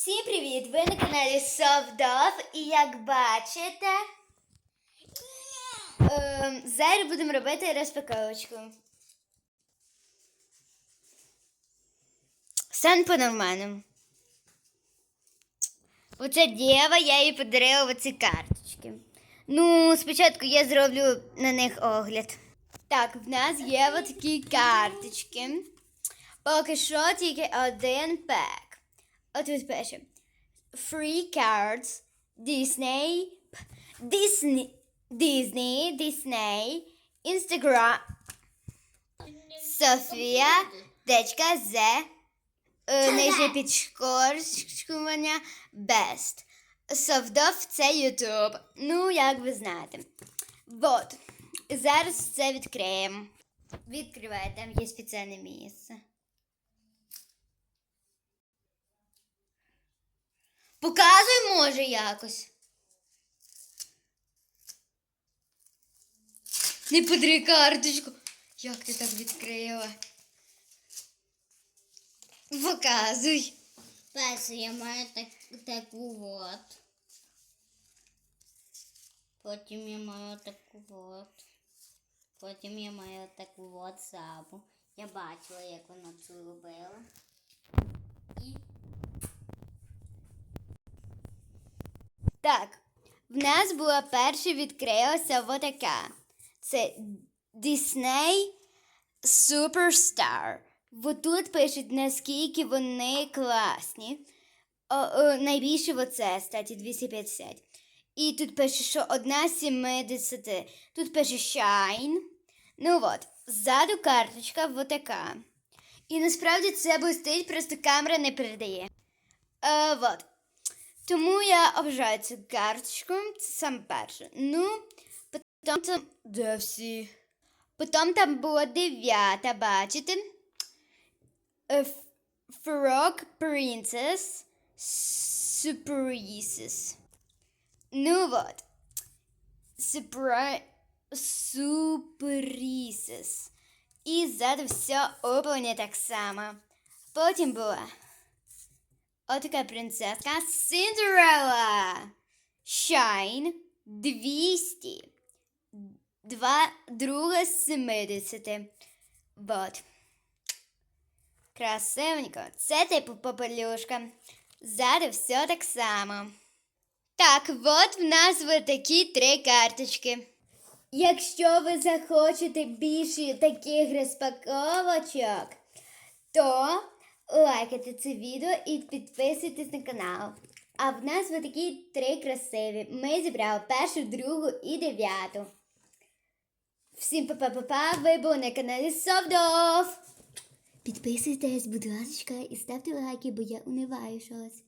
Всім привіт! Ви на каналі Совдов і як бачите, ем, зараз будемо робити розпаковочку. Стань по-нормальному. Оця дєва, я їй подарила оці карточки. Ну, спочатку я зроблю на них огляд. Так, в нас є отакі карточки. Поки що тільки один пек. От тут пише. Free cards. Disney. Disney. Disney. Disney. Instagram. Софія. Дечка З. Е, Нижнє підшкоршкування. Best. Совдов це Ютуб. Ну, як ви знаєте. Вот. Зараз це відкриємо. Відкривай, там є спеціальне місце. Показуй, може, якось. Не подри карточку. Як ти так відкрила? Показуй. Перше, я маю так, таку от. Потім я маю таку от. Потім я маю таку от сабу. Я бачила, як вона це робила. І Так, в нас була перша відкрилася отака. Це Disney Superstar. Вот тут пишуть, наскільки вони класні. О, о, найбільше оце, статі 250. І тут пише, що одна з 70. Тут пише Shine. Ну от, ззаду карточка отака. І насправді це блистить, просто камера не передає. Е, вот. Тому я обожаю цю карточку. Це саме перше. Ну, потім там. Де всі? Потім там була дев'ята, бачите? Е, Ф- Frog Princess Surprises. Ну вот. Surpri... Surprises. І ззаду все оповнення так само. Потім була Отака принцеска Синдерелла. Shine 200. Два, друга з 70. Вот. Красивенько. Це типу попелюшка. Ззаду все так само. Так, от в нас такі три карточки. Якщо ви захочете більше таких розпаковочок, то лайкайте це відео і підписуйтесь на канал. А в нас ви такі три красиві. Ми зібрали першу, другу і дев'яту. Всім па-па-па-па, ви були на каналі Совдов. Підписуйтесь, будь ласка, і ставте лайки, бо я униваю щось.